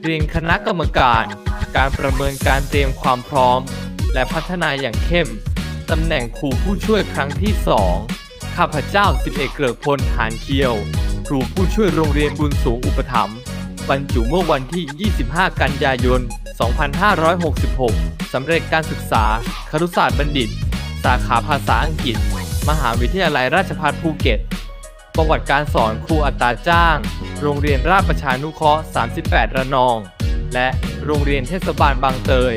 เรียนคณะกรรมการ การประเมินการเตรียมความพร้อม และพัฒนาอย่างเข้ม ตำแหน่งครูผู้ช่วยครั้งที่ 2 ข้าพเจ้าสิบเอกเกริกพลหานเคียว ครูผู้ช่วยโรงเรียนบุญสูงอุปถัมภ์บรรจุเมื่อวันที่ 25 กันยายน 2566 สำเร็จการศึกษา ครุศาสตร์บัณฑิต สาขาภาษาอังกฤษ มหาวิทยาลัยราชภัฏภูเก็ต ประวัติการสอนครูอัตราจ้าง โรงเรียนราชประชานุเคราะห์ 38 ระนอง และโรงเรียนเทศบาลบางเตย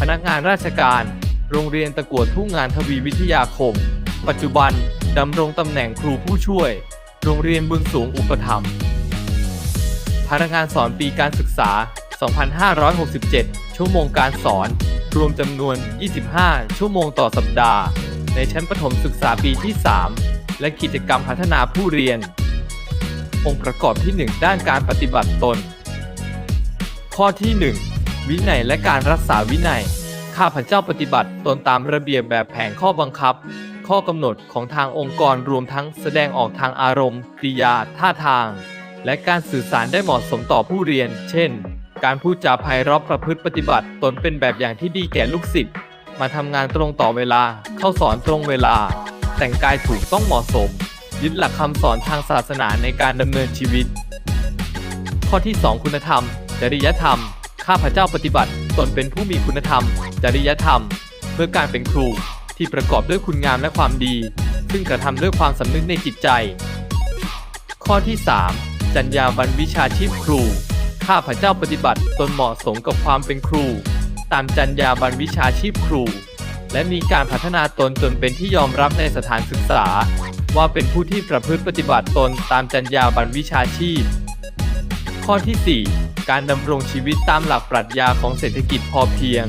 พนักงานราชการ โรงเรียนตะกัวทุ่งงานทวีวิทยาคม ปัจจุบันดำรงตำแหน่งครูผู้ช่วย โรงเรียนบึงสูงอุปถัมภ์พนักงานสอนปีการศึกษา 2567 ชั่วโมงการสอน รวมจำนวน 25 ชั่วโมงต่อสัปดาห์ ในชั้นประถมศึกษาปีที่ 3 และกิจกรรมพัฒนาผู้เรียน องค์ประกอบที่ 1 ด้านการปฏิบัติตน ข้อที่ 1 วินัยและการรักษาวินัย ข้าพเจ้าปฏิบัติตนตามระเบียบแบบแผนข้อบังคับ ข้อกำหนดของทางองค์กรรวมทั้งแสดงออกทางอารมณ์กริยา ท่าทาง และการสื่อสารได้เหมาะสมต่อผู้เรียน เช่น การพูดจาไพเราะประพฤติปฏิบัติตนเป็นแบบอย่างที่ดีแก่ลูกศิษย์มาทำงานตรงต่อเวลา เข้าสอนตรงเวลา แต่งกายถูกต้องเหมาะสม ยึดหลักคำสอนทางศาสนาในการดำเนินชีวิต ข้อที่ 2 คุณธรรม จริยธรรม ข้าพเจ้าปฏิบัติ ตนเป็นผู้มีคุณธรรม จริยธรรม เพื่อการเป็นครูที่ประกอบด้วยคุณงามและความดี ซึ่งกระทำด้วยความสำนึกในจิตใจ ข้อที่ 3จรรยาบรรณวิชาชีพครู ข้าพเจ้าปฏิบัติตนเหมาะสมกับความเป็นครู ตามจรรยาบรรณวิชาชีพครู และมีการพัฒนาตนจนเป็นที่ยอมรับในสถานศึกษา ว่าเป็นผู้ที่ประพฤติปฏิบัติตนตามจรรยาบรรณวิชาชีพ ข้อที่ 4 การดำรงชีวิตตามหลักปรัชญาของเศรษฐกิจพอเพียง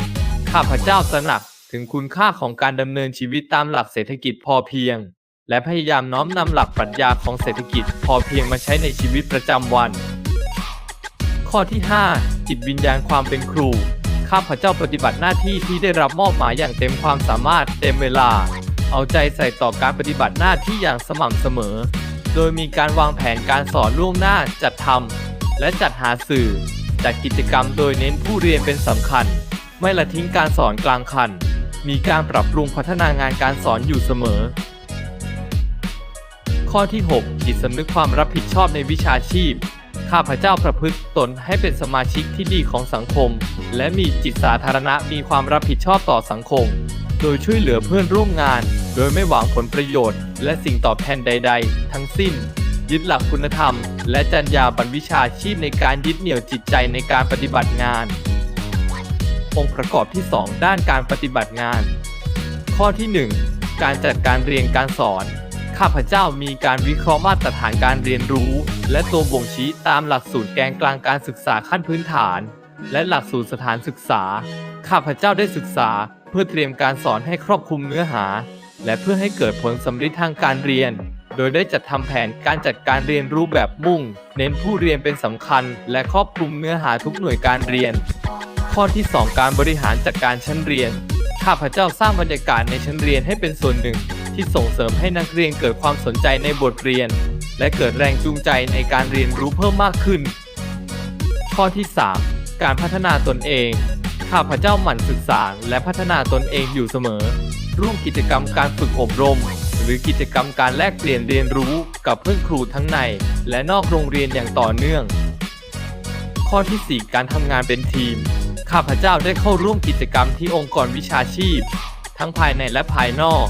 ข้าพเจ้าตระหนักถึงคุณค่าของการดำเนินชีวิตตามหลักเศรษฐกิจพอเพียง และพยายามน้อมนำหลักปรัชญาของเศรษฐกิจพอเพียงมาใช้ในชีวิตประจำวัน ข้อที่ 5 จิตวิญญาณความเป็นครู ข้าพเจ้าปฏิบัติหน้าที่ที่ได้รับมอบหมายอย่างเต็มความสามารถเต็มเวลา เอาใจใส่ต่อการปฏิบัติหน้าที่อย่างสม่ำเสมอ โดยมีการวางแผนการสอนล่วงหน้าจัดทำและจัดหาสื่อ จัดกิจกรรมโดยเน้นผู้เรียนเป็นสำคัญ ไม่ละทิ้งการสอนกลางคัน มีการปรับปรุงพัฒนางานการสอนอยู่เสมอ ข้อที่ 6 จิตสำนึกความรับผิดชอบในวิชาชีพ ข้าพเจ้าประพฤติตนให้เป็นสมาชิกที่ดีของสังคม และมีจิตสาธารณะมีความรับผิดชอบต่อสังคม โดยช่วยเหลือเพื่อนร่วมงาน โดยไม่หวังผลประโยชน์ และสิ่งตอบแทนใด ๆ ทั้งสิ้น ยึดหลักคุณธรรม และจรรยาบรรณวิชาชีพในการยึดเหนี่ยวจิตใจในการปฏิบัติงาน องค์ประกอบที่ 2 ด้านการปฏิบัติงาน ข้อที่ 1 การจัดการเรียนการสอน ข้าพเจ้ามีการวิเคราะห์มาตรฐานการเรียนรู้ และตัวบ่งชี้ตามหลักสูตรแกนกลางการศึกษาขั้นพื้นฐาน และหลักสูตรสถานศึกษา ข้าพเจ้าได้ศึกษา เพื่อเตรียมการสอนให้ครอบคลุมเนื้อหา และเพื่อให้เกิดผลสำเร็จทางการเรียน โดยได้จัดทำแผนการจัดการเรียนรู้แบบมุ่ง เน้นผู้เรียนเป็นสำคัญ และครอบคลุมเนื้อหาทุกหน่วยการเรียน ข้อที่ 2 การบริหารจัดการชั้นเรียน ข้าพเจ้าสร้างบรรยากาศในชั้นเรียนให้เป็นส่วนหนึ่ง ที่ส่งเสริมให้นักเรียนเกิดความสนใจในบทเรียน และเกิดแรงจูงใจในการเรียนรู้เพิ่มมากขึ้น ข้อที่ 3 การพัฒนาตนเอง ข้าพเจ้าหมั่นศึกษาและพัฒนาตนเองอยู่เสมอ ร่วมกิจกรรมการฝึกอบรม หรือกิจกรรมการแลกเปลี่ยนเรียนรู้กับเพื่อนครูทั้งใน และนอกโรงเรียนอย่างต่อเนื่อง ข้อที่ 4 การทำงานเป็นทีม ข้าพเจ้าได้เข้าร่วมกิจกรรมที่องค์กรวิชาชีพ ทั้งภายในและภายนอก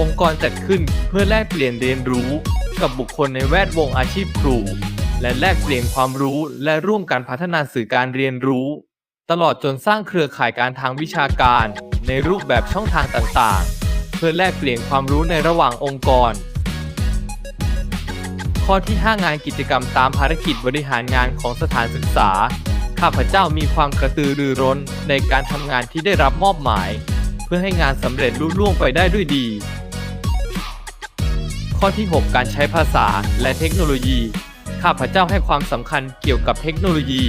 องค์กรจัดขึ้นเพื่อแลกเปลี่ยนเรียนรู้กับบุคคลในแวดวงอาชีพครู และแลกเปลี่ยนความรู้และร่วมกันพัฒนาสื่อการเรียนรู้ ตลอดจนสร้างเครือข่ายการทางวิชาการ ในรูปแบบช่องทางต่างๆ เพื่อแลกเปลี่ยนความรู้ในระหว่างองค์กร ข้อที่ 5 งานกิจกรรมตามภารกิจบริหารงานของสถานศึกษา ข้าพเจ้ามีความกระตือรือร้นในการทำงานที่ได้รับมอบหมาย เพื่อให้งานสำเร็จลุล่วงไปได้ด้วยดี ข้อที่ 6 การใช้ภาษาและเทคโนโลยี ข้าพเจ้าให้ความสำคัญเกี่ยวกับเทคโนโลยี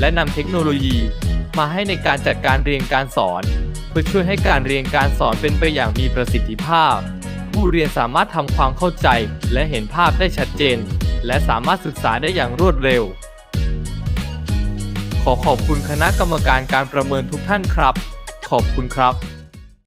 และนำเทคโนโลยี มาให้ในการจัดการเรียนการสอน เพื่อช่วยให้การเรียนการสอนเป็นไปอย่างมีประสิทธิภาพ ผู้เรียนสามารถทำความเข้าใจและเห็นภาพได้ชัดเจน และสามารถศึกษาได้อย่างรวดเร็ว ขอขอบคุณคณะกรรมการการประเมินทุกท่านครับ ขอบคุณครับ